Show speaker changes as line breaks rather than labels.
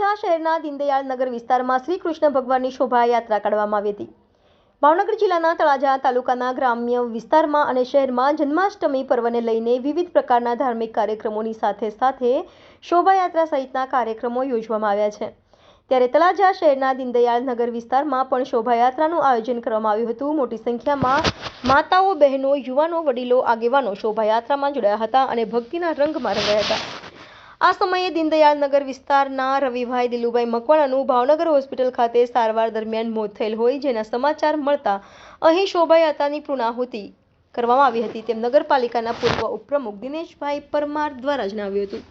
શહેરના દીનદયાળ નગર વિસ્તારમાં શ્રી કૃષ્ણ ભગવાનની શોભાયાત્રા કાઢવામાં આવી હતી. ભાવનગર જિલ્લાના તળાજા તાલુકાના ગ્રામ્ય વિસ્તારમાં અને શહેરમાં જન્માષ્ટમી પર્વને લઈને વિવિધ પ્રકારના ધાર્મિક કાર્યક્રમોની સાથે સાથે શોભાયાત્રા સહિતના કાર્યક્રમો યોજવામાં આવ્યા છે. ત્યારે તળાજા શહેરના દીનદયાળ નગર વિસ્તારમાં પણ શોભાયાત્રાનું આયોજન કરવામાં આવ્યું હતું. મોટી સંખ્યામાં માતાઓ, બહેનો, યુવાનો, વડીલો, આગેવાનો શોભાયાત્રામાં જોડાયા હતા અને ભક્તિના રંગમાં રંગાયા હતા. આ સમયે દીનદયાળ નગર વિસ્તારના રવિભાઈ દિલુભાઈ મકવાણાનું ભાવનગર હોસ્પિટલ ખાતે સારવાર દરમિયાન મોત થયેલ હોય જેના સમાચાર મળતા અહીં શોભાયાત્રાની પૂર્ણાહુતિ કરવામાં આવી હતી તેમ નગરપાલિકાના પૂર્વ ઉપપ્રમુખ દિનેશભાઈ પરમાર દ્વારા જણાવ્યું હતું.